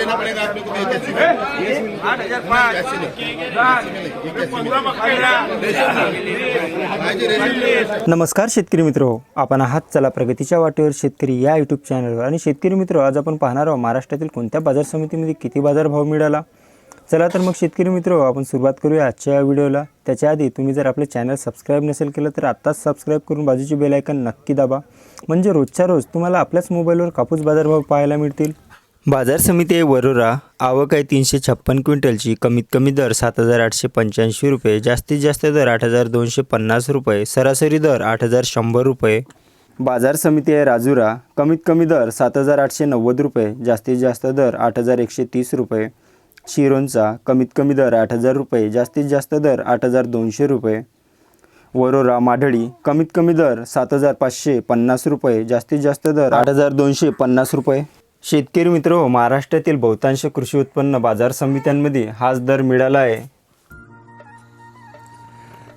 चार पाच दहा पंधरा पंधरा नमस्कार शेतकरी मित्र हो, आपण आहात चला प्रगतीच्या वाटेवर शेतकरी या यूट्यूब चॅनलवर आणि शेतकरी मित्र आज आपण पाहणार आहोत महाराष्ट्रातील कोणत्या बाजार समितीमध्ये किती बाजारभाव मिळाला? चला तर मग शेतकरी मित्र हो, आपण सुरुवात करूया आजच्या या व्हिडिओला. त्याच्या आधी तुम्ही जर आपले चॅनल सबस्क्राईब नसेल केलं तर आत्ताच सबस्क्राईब करून बाजूची बेल आयकन नक्की दाबा. म्हणजे रोजच्या रोज तुम्हाला आपल्याच मोबाईलवर कापूस बाजारभाव पाहायला मिळतील. बाजार समिती आहे वरोरा आवक आहे तीनशे छप्पन क्विंटलची कमीत कमी दर सात हजार आठशे पंच्याऐंशी रुपये जास्तीत जास्त दर आठ हजार दोनशे पन्नास रुपये सरासरी दर आठ हजार शंभर रुपये. बाजार समिती आहे राजुरा कमीत कमी दर सात हजार आठशे नव्वद रुपये जास्तीत जास्त दर आठ हजार एकशे तीस रुपये. शिरोंचा कमीत कमी दर आठ हजार रुपये जास्तीत जास्त दर आठ हजार दोनशे रुपये. वरोरा माढळी कमीत कमी दर सात हजार पाचशे पन्नास रुपये जास्तीत जास्त दर आठ हजार दोनशे पन्नास रुपये. शेतकरी मित्र हो, महाराष्ट्रातील बहुतांश कृषी उत्पन्न बाजार समित्यांमध्ये हाच दर मिळाला आहे.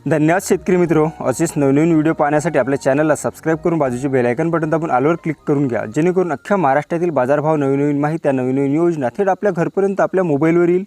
धन्यवाद शेतकरी मित्र. असेच नवनवीन व्हिडिओ पाहण्यासाठी आपल्या चॅनलला सबस्क्राईब करून बाजूची बेलायकन बटन दाबून आलवर क्लिक करून घ्या. जेणेकरून अख्ख्या महाराष्ट्रातील बाजारभाव नवीन नवीन माहित्या नवीन नवीन योजना थेट आपल्या घरपर्यंत आपल्या मोबाईलवर येईल